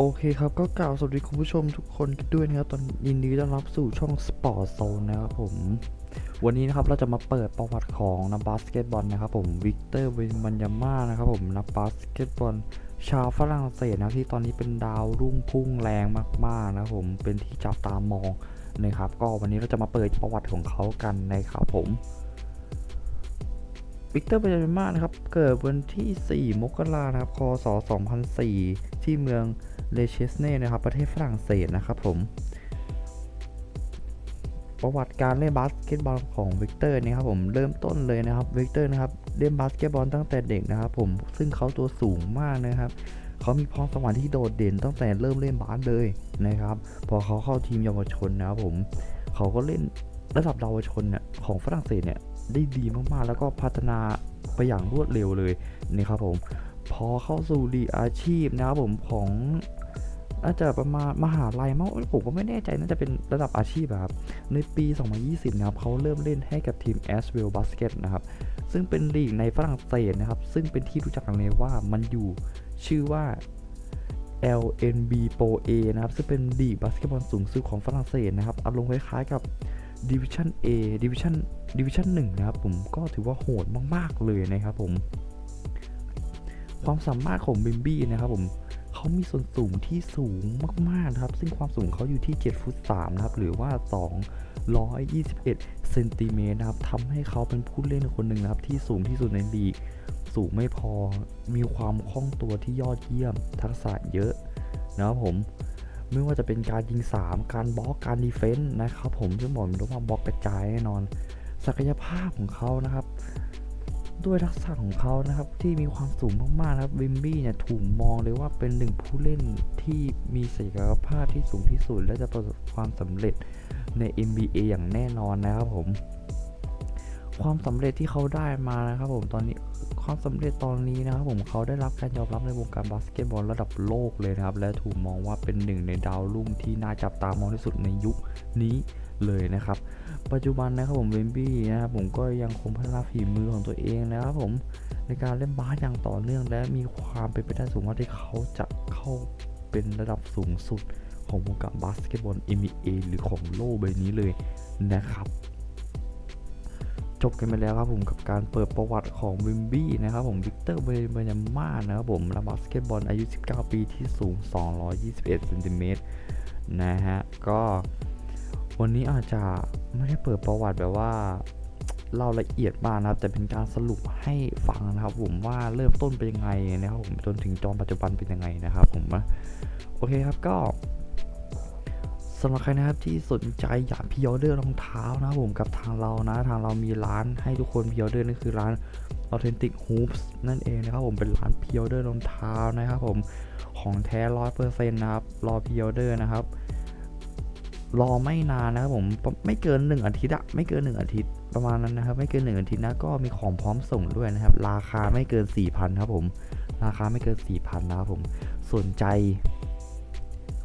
โอเคครับก็กล่าวสวัสดีคุณผู้ชมทุกคนกันด้วยนะครับตอนยินดีต้อนรับสู่ช่อง Sport Zone นะครับผม วันนี้นะครับเราจะมาเปิดประวัติของนักบาสเกตบอลนะครับผมวิกเตอร์เวนบัญญาม่านะครับผมนักบาสเกตบอลชาวฝรั่งเศสนะที่ตอนนี้เป็นดาวรุ่งพุ่งแรงมากๆนะครับผมเป็นที่จับตามองนะครับ ก็วันนี้เราจะมาเปิดประวัติของเขากันนะครับผมวิกเตอร์เบนจาม่านะครับ เกิดวันที่ 4 มกราครับคศ 2004 ที่เมือง เลเชสเน่นะครับประเทศฝรั่งเศสนะครับผมประวัติการเล่นบาสเกตบอลของวิกเตอร์นี่ครับผมเริ่มต้นเลยนะครับวิกเตอร์นะครับเล่นบาสเกตบอลตั้งแต่เด็กนะครับผมซึ่งเขาตัวสูงมากนะครับเขามีพรสวรรค์ที่โดดเด่นตั้งแต่เริ่มเล่นบาสเลยนะครับ พอเขาเข้าทีมเยาวชนนะครับผมเขาก็เล่นระดับเยาวชนเนี่ยของฝรั่งเศสเนี่ยได้ดีมากๆ แล้วก็พัฒนาไปอย่างรวดเร็วเลยนะครับผมพอเข้าสู่ลีอาชีพนะครับผมของ น่าจจะประมาณมหาลัยมั้งผมก็ไม่แน่ใจน่าจะเป็นระดับอาชีพครับ ในปี 2020 นะครับเขาเริ่มเล่นให้กับทีม a s w e l l Basket นะครับ ซึ่งเป็นลีกในฝรั่งเศสนะครับ ซึ่งเป็นที่รู้จักกันเลยว่ามันอยู่ชื่อว่า LNB Pro A นะครับ ซึ่งเป็นลีกบาสเกตบอลสูงสุดของฝรั่งเศสนะครับ อารมณ์คล้ายๆกับ Division A Division Division 1 นะครับ ผมก็ถือว่าโหดมาก ๆ เลยนะครับผม ความสามารถของบิมบี้นะครับผม เขามีส่วนสูงที่สูงมากๆนะครับ ซึ่งความสูงเขาอยู่ที่ 7 ฟุต3นะครับ หรือว่า 221เซนติเมตรนะครับทำให้เขาเป็นผู้เล่นคนหนึ่งนะครับ ที่สูงที่สุดในลีก สูงไม่พอ มีความคล่องตัวที่ยอดเยี่ยม ทักษะเยอะนะครับผม ไม่ว่าจะเป็นการยิง 3 การบล็อก การดีเฟนต์นะครับผมจะบอกเลยว่าบล็อกกระจายแน่นอน ศักยภาพของเขานะครับ ด้วยทักษะของเขานะครับ ที่มีความสูงมากๆนะครับวิมบี้เนี่ยถูกมองเลยว่าเป็นหนึ่งผู้เล่นที่มีศักยภาพที่สูงที่สุด และจะประสบความสำเร็จใน NBA อย่างแน่นอนนะครับผม ความสำเร็จที่เขาได้มานะครับผมตอนนี้ความสำเร็จตอนนี้นะครับผมเขาได้รับการยอมรับในวงการบาสเกตบอลระดับโลกเลยนะครับ และถูกมองว่าเป็นหนึ่งในดาวรุ่งที่น่าจับตามองที่สุดในยุคนี้เลยนะครับ ปัจจุบันนะครับผมเวมบี้นะครับผมก็ยังคงพัฒนาฝีมือของตัวเองนะครับผมในการเล่นบาสอย่างต่อเนื่อง และมีความเป็นไปได้สูงว่าที่เขาจะเข้าเป็นระดับสูงสุดของวงการบาสเกตบอล NBA หรือของโลกใบนี้เลยนะครับ จบกันไปแล้วครับผมกับการเปิดประวัติของวิมบี้นะครับผมวิกเตอร์เบนยาม่านะครับผมนักบาสเกตบอลอายุ 19 ปีที่สูง 221เซนติเมตรนะฮะ ก็วันนี้อาจจะไม่ได้เปิดประวัติแบบว่าเล่าละเอียดมากนะครับ แต่เป็นการสรุปให้ฟังนะครับผมว่าเริ่มต้นเป็นยังไงนะครับผมจนถึงจอมปัจจุบันเป็นยังไงนะครับผมโอเคครับก็ สำหรับใครนะครับที่สนใจอยากพิออเดอร์รองเท้านะผมกับทางเรานะ ทางเรามีร้านให้ทุกคนพิออเดอร์นั่นคือร้าน Authentic Hoops นั่นเองนะครับผมเป็นร้านพิออเดอร์รองเท้านะครับผมของแท้ร้อยเปอร์เซ็นต์นะครับรอพิออเดอร์นะครับ รอไม่นานนะครับผมไม่เกิน 1 อาทิตย์อะไม่เกิน 1 อาทิตย์ประมาณนั้นนะครับ ไม่เกิน 1 อาทิตย์นะก็มีของพร้อมส่งด้วยนะครับ ราคาไม่เกิน 4,000ครับผมราคาไม่เกิน 4,000นะครับผมสนใจ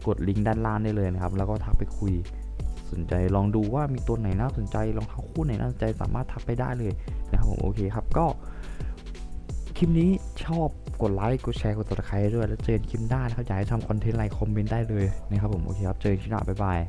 กดลิงก์ด้านล่างได้เลยนะครับ แล้วก็ทักไปคุยสนใจลองดูว่ามีตัวไหนน่าสนใจรองเท้าคู่ไหนน่าสนใจสามารถทักไปได้เลยนะครับผมโอเคครับก็ คลิปนี้ชอบกดไลค์กดแชร์กดติดตามด้วยแล้วเจอกันคลิปหน้านะครับอยากให้ทำคอนเทนต์อะไรคอมเมนต์ได้เลยนะครับผมโอเคครับเจอกันคลิปหน้าบ๊ายบาย